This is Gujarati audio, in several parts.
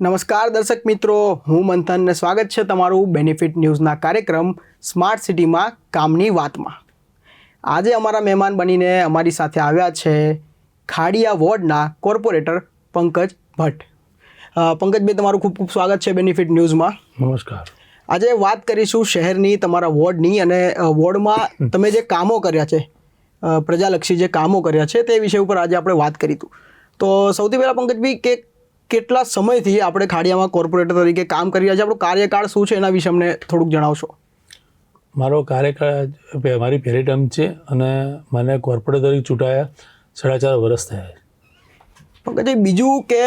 નમસ્કાર દર્શક મિત્રો હું મંથન ને સ્વાગત છે તમારું બેનિફિટ ન્યૂઝના કાર્યક્રમ સ્માર્ટ સિટીમાં કામની વાતમાં. આજે અમારા મહેમાન બનીને અમારી સાથે આવ્યા છે ખાડિયા વોર્ડના કોર્પોરેટર પંકજ ભટ્ટ. પંકજભાઈ તમારું ખૂબ ખૂબ સ્વાગત છે બેનિફિટ ન્યૂઝમાં નમસ્કાર. આજે વાત કરીશું શહેરની તમારા વોર્ડની અને વોર્ડમાં તમે જે કામો કર્યા છે પ્રજાલક્ષી જે કામો કર્યા છે તે વિષય ઉપર આજે આપણે વાત કરીશું. તો સૌથી પહેલાં પંકજભાઈ કે કેટલા સમયથી આપણે ખાડિયામાં કોર્પોરેટર તરીકે કામ કરી રહ્યા છે આપણો કાર્યકાળ શું છે એના વિશે અમને થોડુંક જણાવશો. મારો કાર્યકાળ મારી પહેલી ટર્મ છે અને મને કોર્પોરેટ તરીકે ચૂંટાયા સાડા ચાર વર્ષ થયા. પંકજભાઈ બીજું કે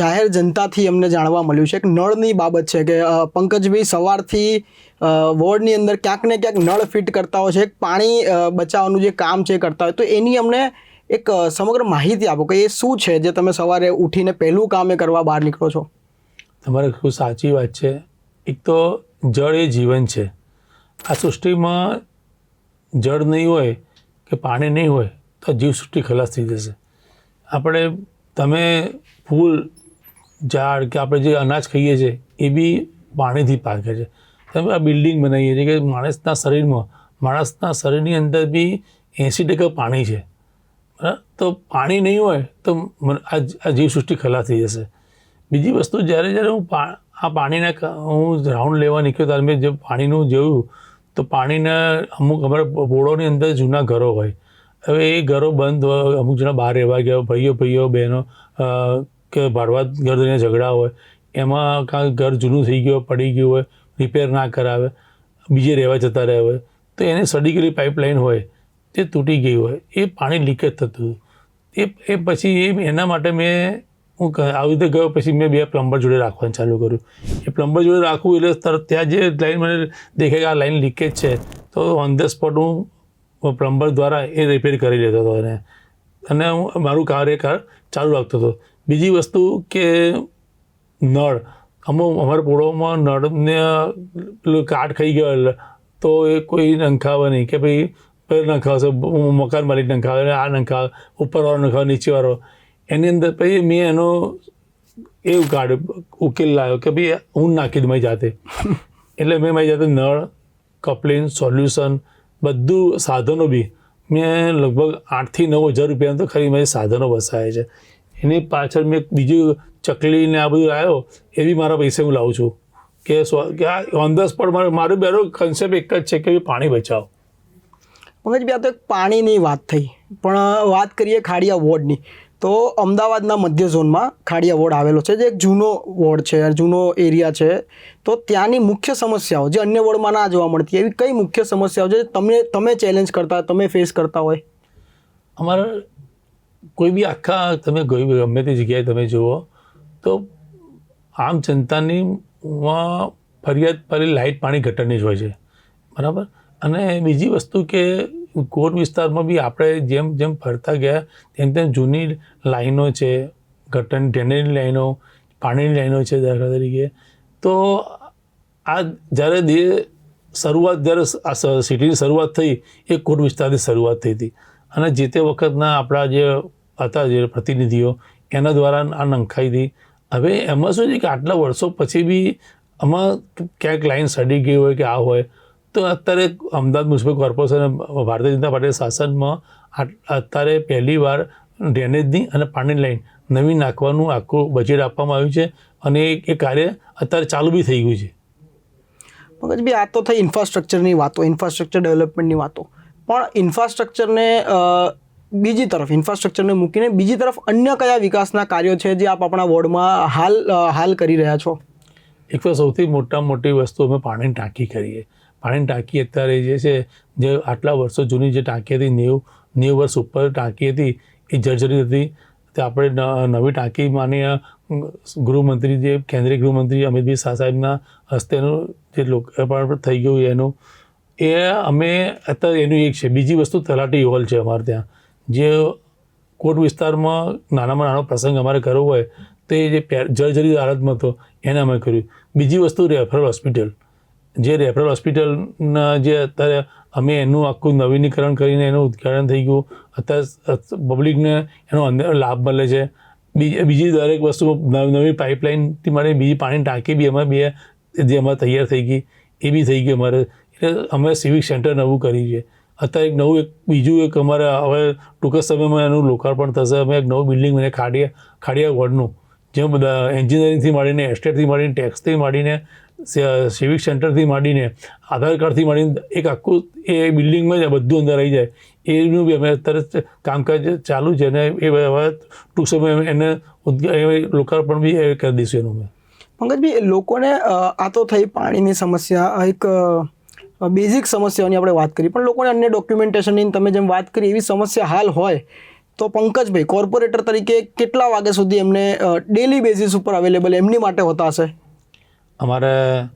જાહેર જનતાથી અમને જાણવા મળ્યું છે કે નળની બાબત છે કે પંકજભાઈ સવારથી વોર્ડની અંદર ક્યાંક ને ક્યાંક નળ ફિટ કરતા હોય છે. પાણી બચાવવાનું જે કામ છે કરતા હોય. તો એની અમને એક સમગ્ર માહિતી આપો કે એ શું છે જે તમે સવારે ઉઠીને પહેલું કામ એ કરવા બહાર નીકળો છો? તમારે ખૂબ સાચી વાત છે. એક તો જળ એ જીવન છે. આ સૃષ્ટિમાં જળ નહીં હોય કે પાણી નહીં હોય તો જીવસૃષ્ટિ ખલાસ થઈ જશે. આપણે, તમે ફૂલ, ઝાડ કે આપણે જે અનાજ ખાઈએ છીએ એ બી પાણીથી પાકે છે. તમે આ બિલ્ડિંગ બનાવીએ છીએ કે માણસના શરીરમાં, માણસના શરીરની અંદર બી એંસી ટકા પાણી છે. તો પાણી નહીં હોય તો આ જીવસૃષ્ટિ ખલા થઈ જશે. બીજી વસ્તુ, જ્યારે જ્યારે હું આ પાણીના હું રાઉન્ડ લેવા નીકળ્યો, ત્યારે મેં જે પાણીનું જોયું, તો પાણીના અમુક અમારા બોળોની અંદર જૂના ઘરો હોય. હવે એ ઘરો બંધ અમુક જણા બહાર રહેવા ગયા, ભાઈઓ ભાઈઓ, બહેનો કે ભાડવા ઘર દઈને ઝઘડા હોય, એમાં કાં ઘર જૂનું થઈ ગયું પડી ગયું હોય રિપેર ના કરાવે, બીજે રહેવા જતા રહે હોય, તો એને સડી ગયેલી પાઇપલાઇન હોય. તે તૂટી ગઈ હોય, એ પાણી લીકેજ થતું. એ એ પછી એ એના માટે મેં હું આવી રીતે ગયો, પછી મેં બે પ્લમ્બર જોડે રાખવાનું ચાલુ કર્યું. એ પ્લમ્બર જોડે રાખવું એટલે તરત ત્યાં જે લાઈન મને દેખાય કે આ લાઈન લીકેજ છે, તો ઓન ધ સ્પોટ હું પ્લમ્બર દ્વારા એ રિપેર કરી લેતો હતો એને. અને હું, મારું કાર્યકાળ ચાલુ રાખતો હતો. બીજી વસ્તુ કે નળ. અમુક અમારા પોળોમાં નળને પેલું કાટ ખાઈ ગયો એટલે, તો એ કોઈ નંખાવે નહીં કે ભાઈ નંખાવશે મકાન માલિક નંખાવે આ નંખાવે ઉપરવાળો નંખાવે નીચેવાળો એની અંદર પછી મેં એનો એવું કાઢ્યું ઉકેલ લાવ્યો કે ભાઈ હું નાખી દઉં મારી જાતે એટલે મેં મારી જાતે નળ કપલિંગ સોલ્યુશન બધું સાધનો બી મેં લગભગ આઠથી નવ હજાર રૂપિયાનું તો ખરી મારી સાધનો વસાય છે એની પાછળ મેં બીજું ચકલી ને આ બધું આવ્યો એ બી મારા પૈસે હું લાવું છું કે આ ઓન ધ સ્પોટ મારો મારું બેરો કન્સેપ્ટ એક જ છે કે ભાઈ પાણી બચાવો પંકજભાઈ આ તો એક પાણીની વાત થઈ. પણ વાત કરીએ ખાડિયા વોર્ડની તો અમદાવાદના મધ્ય ઝોનમાં ખાડિયા વોર્ડ આવેલો છે, જે એક જૂનો વોર્ડ છે જૂનો એરિયા છે. તો ત્યાંની મુખ્ય સમસ્યાઓ, જે અન્ય વોર્ડમાં ના જોવા મળતી, એવી કઈ મુખ્ય સમસ્યાઓ છે તમે તમે ચેલેન્જ કરતા, તમે ફેસ કરતા હોય? અમારા કોઈ બી આખા, તમે ગમે તે જગ્યાએ તમે જુઓ, તો આમ જનતાની ફરિયાદ પર લાઇટ પાણી ઘટરની જ હોય છે. બરાબર? અને બીજી વસ્તુ કે કોટ વિસ્તારમાં બી આપણે જેમ જેમ ફરતા ગયા, તેમ તેમ જૂની લાઈનો છે ઘટન ડ્રેનેજની લાઈનો, પાણીની લાઈનો છે દાખલા તરીકે. તો આ જ્યારે દે શરૂઆત, જ્યારે આ સિટીની શરૂઆત થઈ, એ કોટ વિસ્તારથી શરૂઆત થઈ હતી. અને જે તે વખતના આપણા જે હતા, જે પ્રતિનિધિઓ, એના દ્વારા આ નંખાઈ હતી. હવે એમાં શું છે કે આટલા વર્ષો પછી બી આમાં ક્યાંક લાઈન સડી ગઈ હોય કે આ હોય તો અત્યારે Ahmedabad municipal corporation Bharatiya Janata party શાસનમાં અત્યારે પહેલીવાર ડ્રેનેજની અને પાણીની લાઈન નવી નાખવાનું આખું બજેટ આપવામાં આવ્યું છે અને એ એ કાર્ય અત્યારે ચાલુ બી થઈ ગયું છે. મગજભાઈ આ તો થઈ ઇન્ફ્રાસ્ટ્રક્ચરની વાતો ઇન્ફ્રાસ્ટ્રક્ચર ડેવલપમેન્ટની વાતો. પણ ઇન્ફ્રાસ્ટ્રક્ચરને બીજી તરફ ઇન્ફ્રાસ્ટ્રક્ચરને મૂકીને બીજી તરફ અન્ય કયા વિકાસના કાર્યો છે જે આપ આપણા વોર્ડમાં હાલ હાલ કરી રહ્યા છો? એક તો સૌથી મોટા મોટી વસ્તુ અમે પાણીની ટાંકી કરીએ. પાણીની ટાંકી અત્યારે જે છે, જે આટલા વર્ષો જૂની જે ટાંકી હતી, નેવું નેવું વર્ષ ઉપર ટાંકી હતી, એ જર્જરિત હતી. તે આપણે નવી ટાંકી માનીય ગૃહમંત્રી જે, કેન્દ્રીય ગૃહમંત્રી અમિતભાઈ શાહ સાહેબના હસ્તેનું જે લોકાર્પણ થઈ ગયું એનું. એ અમે અત્યારે એનું એક છે. બીજી વસ્તુ તલાટી હોલ છે અમારે ત્યાં. જે કોટ વિસ્તારમાં નાનામાં નાનો પ્રસંગ અમારે કરવો હોય, તે જે જર્જરી હાલતમાં હતો, એને અમે કર્યું. બીજી વસ્તુ રેફરલ હોસ્પિટલ. જે રેફરલ હોસ્પિટલના જે અત્યારે અમે એનું આખું નવીનીકરણ કરીને એનું ઉદ્ઘાટન થઈ ગયું, અત્યારે પબ્લિકને એનો અંદર લાભ મળે છે. બીજી બીજી દરેક વસ્તુ નવી નવી પાઇપલાઇનથી માંડી બીજી પાણી ટાંકી બી અમારે બે, જે અમારે તૈયાર થઈ ગઈ, એ બી થઈ ગઈ અમારે. એટલે અમે સિવિક સેન્ટર નવું કર્યું છે. અત્યારે એક નવું એક, બીજું એક અમારે હવે ટૂંક સમયમાં એનું લોકાર્પણ થશે. અમે એક નવું બિલ્ડિંગ મને ખાડિયા ખાડિયા વોર્ડનું, જેમાં બધા એન્જિનિયરિંગથી માંડીને, એસ્ટેટથી માંડીને, ટેક્સથી માંડીને સિવિક સેન્ટરથી માંડીને આધાર કાર્ડથી માંડીને એક આખું એ બિલ્ડિંગમાં જ બધું અંદર આવી જાય. એનું બી અમે અત્યારે કામકાજ ચાલુ છે અને એ હવે ટૂંક સમય એને લોકાર્પણ બી એ કરી દઈશું એનું અમે. પંકજભાઈ લોકોને આ તો થઈ પાણીની સમસ્યા એક બેઝિક સમસ્યાઓની આપણે વાત કરી. પણ લોકોને અન્ય ડોક્યુમેન્ટેશનની તમે જેમ વાત કરી, એવી સમસ્યા હાલ હોય, તો પંકજભાઈ કોર્પોરેટર તરીકે કેટલા વાગ્યા સુધી એમને ડેલી બેઝિસ ઉપર અવેલેબલ એમની માટે હોતા હશે? અમારે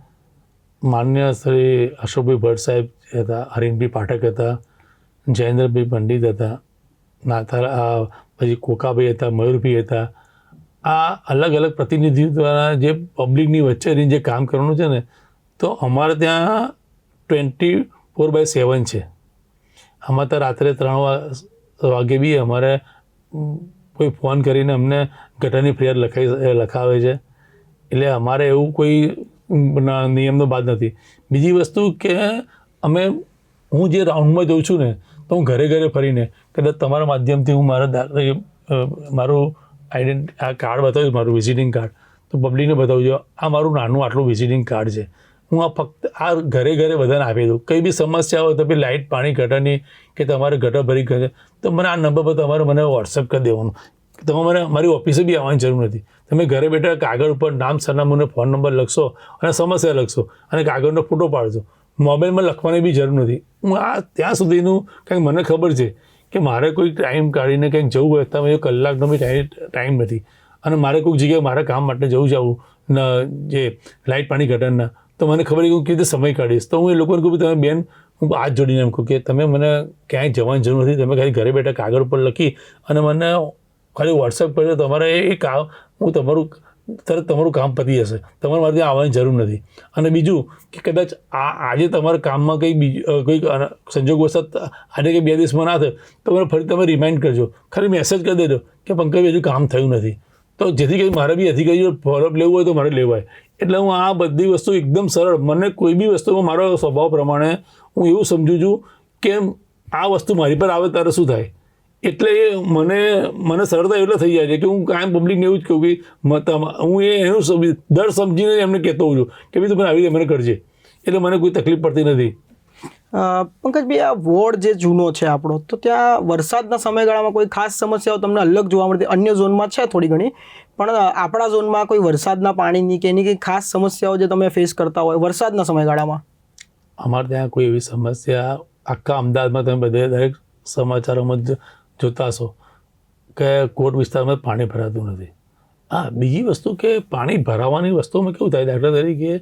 માન્ય શ્રી અશોકભાઈ ભટ્ટ સાહેબ હતા હરીનભાઈ પાઠક હતા, જયેન્દ્રભાઈ પંડિત હતા નાથા પછી કોકાભાઈ હતા, મયુરભાઈ હતા. આ અલગ અલગ પ્રતિનિધિ દ્વારા જે પબ્લિકની વચ્ચે રહીને જે કામ કરવાનું છે ને, તો અમારે ત્યાં ટ્વેન્ટી ફોર બાય સેવન છે. આમાં તો રાત્રે ત્રણ વાગે બી અમારે કોઈ ફોન કરીને અમને ગટરની ફરિયાદ લખાઈ, લખાવે છે. એટલે અમારે એવું કોઈ નિયમનો બાદ નથી. બીજી વસ્તુ કે અમે, હું જે રાઉન્ડમાં જઉં છું ને, તો હું ઘરે ઘરે ફરીને, કદાચ તમારા માધ્યમથી હું મારા મારું આઈડેન્ટ, આ કાર્ડ બતાવ્યું, મારું વિઝિટિંગ કાર્ડ, તો પબ્લિકને બતાવજો, આ મારું નાનું આટલું વિઝિટિંગ કાર્ડ છે. હું આ ફક્ત, આ ઘરે ઘરે બધાને આપી દઉં. કંઈ બી સમસ્યા હોય તો બી લાઇટ પાણી, ગટરની, કે તમારે ગટર ભરી કરે તો મને આ નંબર પર તમારે મને વોટ્સઅપ કરી દેવાનું. તમે મને મારી ઓફિસે બી આવવાની જરૂર નથી. તમે ઘરે બેઠા કાગળ ઉપર નામ, સરનામું ફોન નંબર લખશો અને સમસ્યા લખશો અને કાગળનો ફોટો પાડશો. મોબાઈલમાં લખવાની બી જરૂર નથી. હું આ ત્યાં સુધીનું કંઈક મને ખબર છે કે મારે કોઈ ટાઈમ કાઢીને કંઈક જવું હોય તમે કલાકનો બી ટાઈમ નથી. અને મારે કોઈક જગ્યાએ મારા કામ માટે જવું જવું ન, જે લાઇટ પાણી ઘટનના તો મને ખબર કે હું કેવી રીતે સમય કાઢીશ. તો હું એ લોકોને કહું કે તમે બેન, હું હાથ જોડીને એમ કહું કે તમે મને ક્યાંય જવાની જરૂર નથી. તમે ખાલી ઘરે બેઠા કાગળ ઉપર લખી અને મને ખાલી વોટ્સએપ કરજો તમારે એ કામ, હું તમારું, તરત તમારું કામ પતી જશે. તમારે મારે ત્યાં આવવાની જરૂર નથી. અને બીજું કે કદાચ આ, આજે તમારા કામમાં કંઈ બીજું કંઈક સંજોગ સંજોગવશાત આજે કંઈ બે દિવસમાં ના થાય, તો મને ફરી તમે રિમાઇન્ડ કરજો. ખાલી મેસેજ કરી દેજો કે પંકજ હજુ કામ થયું નથી. તો જેથી કરી મારે બી અધિકારીઓ ફોલોઅપ લેવું હોય તો મારે લેવાય. એટલે હું આ બધી વસ્તુ એકદમ સરળ, મને કોઈ બી વસ્તુમાં મારો સ્વભાવ પ્રમાણે હું એવું સમજું છું કે આ વસ્તુ મારી પર આવે ત્યારે શું થાય? એટલે મને મને સરળતા એટલે થઈ જાય છે કે હું કાયમ પબ્લિકને એવું જ કહું કે હું એ એનું દર સમજીને એમને કહેતો હોઉં છું કે ભાઈ તમે આવી રીતે મને કરજે. એટલે મને કોઈ તકલીફ પડતી નથી. પંકજભાઈ આ વોર્ડ જે જૂનો છે આપણો તો ત્યાં વરસાદના સમયગાળામાં કોઈ ખાસ સમસ્યાઓ તમને અલગ જોવા મળતી? અન્ય ઝોનમાં છે થોડી ઘણી પણ આપણા ઝોનમાં કોઈ વરસાદના પાણીની કે એની કંઈ ખાસ સમસ્યાઓ જે તમે ફેસ કરતા હોય વરસાદના સમયગાળામાં? અમારે ત્યાં કોઈ એવી સમસ્યા આખા અમદાવાદમાં તમે બધે દરેક સમાચારોમાં જ જોતા હશો કે કોટ વિસ્તારમાં પાણી ભરાતું નથી. હા બીજી વસ્તુ કે પાણી ભરાવાની વસ્તુમાં કેવું થાય? દાખલા તરીકે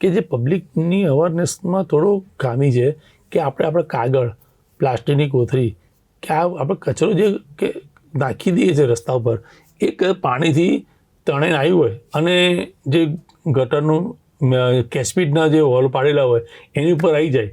કે જે પબ્લિકની અવેરનેસમાં થોડો ખામી છે કે આપણે આપણે કાગળ, પ્લાસ્ટિકની કોથળી કે આ આપણે કચરો જે કે નાખી દઈએ છીએ રસ્તા ઉપર, એ પાણીથી તણાઈને આવ્યું હોય અને જે ગટરનું કેસપીટના જે હોલ પાડેલા હોય એની ઉપર આવી જાય.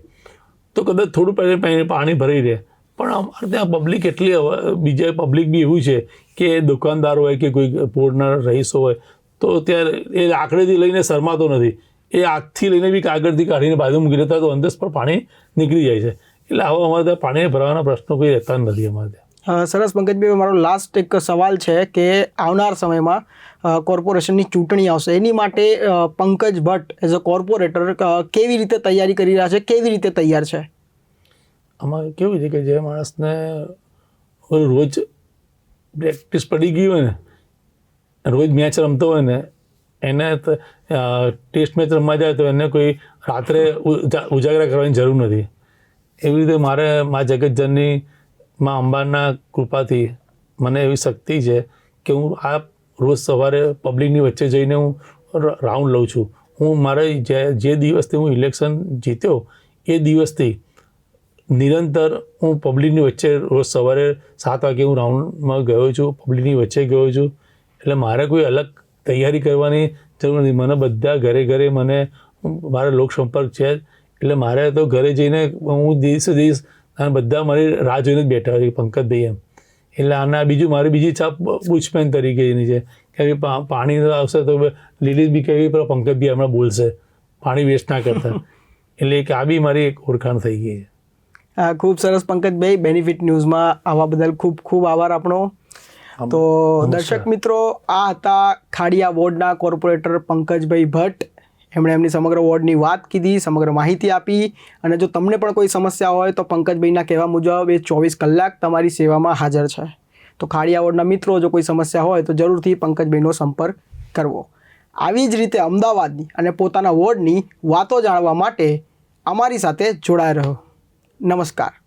તો કદાચ થોડું પહેલાં પાણી ભરાઈ રહે. પણ અમારે ત્યાં પબ્લિક એટલી બીજા પબ્લિક બી એવું છે કે દુકાનદાર હોય કે કોઈ પોર્ટના રહીશો હોય, તો ત્યારે એ લાકડીથી લઈને શરમાતો નથી. એ આગથી લઈને બી કાગળથી કાઢીને બાજુ મૂકી દેતા તો અંદર પર પાણી નીકળી જાય છે. એટલે આવા અમારે ત્યાં પાણી ભરવાના પ્રશ્નો કોઈ રહેતા નથી અમારે ત્યાં. સરસ પંકજભાઈ મારો લાસ્ટ એક સવાલ છે કે આવનાર સમયમાં કોર્પોરેશનની ચૂંટણી આવશે. એની માટે Pankaj Bhatt as a corporator કેવી રીતે તૈયારી કરી રહ્યા છે? કેવી રીતે તૈયાર છે? આમાં કેવું છે કે જે માણસને રોજ પ્રેક્ટિસ પડી ગઈ હોય ને, રોજ મેચ રમતો હોય ને, એને ટેસ્ટ મેચ રમવા જાય તો એને કોઈ રાત્રે ઉજા- ઉજાગરા કરવાની જરૂર નથી. એવી રીતે મારે, મા જગતજનની, મા અંબાના કૃપાથી મને એવી શક્તિ છે કે હું આ રોજ સવારે પબ્લિકની વચ્ચે જઈને હું રાઉન્ડ લઉં છું. હું મારે જે જે દિવસથી હું ઇલેક્શન જીત્યો, એ દિવસથી નિરંતર હું પબ્લિકની વચ્ચે રોજ સવારે સાત વાગે હું રાઉન્ડમાં ગયો છું પબ્લિકની વચ્ચે ગયો છું. એટલે મારે કોઈ અલગ તૈયારી કરવાની જરૂર નથી. મને બધા ઘરે ઘરે મને મારા લોકસંપર્ક છે જ. એટલે મારે તો ઘરે જઈને હું દિવસે દિવસ અને બધા મારી રાહ જોઈને જ બેઠા હોય પંકજભાઈ એમ. એટલે આના બીજું મારી બીજી છાપ પૂછપેન તરીકેની છે. કે પાણી આવશે તો લીલી બી કેવી પણ પંકજ બી હમણાં બોલશે. પાણી વેસ્ટ ના કરતા. એટલે એક આ બી મારી એક ઓળખાણ થઈ ગઈ છે. ખૂબ સરસ પંકજભાઈ બેનિફિટ ન્યૂઝમાં આવવા બદલ ખૂબ ખૂબ આભાર આપણો તો દર્શક મિત્રો આ હતા ખાડિયા વોર્ડના કોર્પોરેટર પંકજભાઈ ભટ્ટ. એમણે એમની સમગ્ર વોર્ડની વાત કીધી સમગ્ર માહિતી આપી. અને જો તમને પણ કોઈ સમસ્યા હોય તો પંકજભાઈના કહેવા મુજબ એ ચોવીસ કલાક તમારી સેવામાં હાજર છે. તો ખાડિયા વોર્ડના મિત્રો જો કોઈ સમસ્યા હોય તો જરૂરથી પંકજભાઈનો સંપર્ક કરવો. આવી જ રીતે અમદાવાદની અને પોતાના વોર્ડની વાતો જાણવા માટે અમારી સાથે જોડાઈ રહ્યો નમસ્કાર.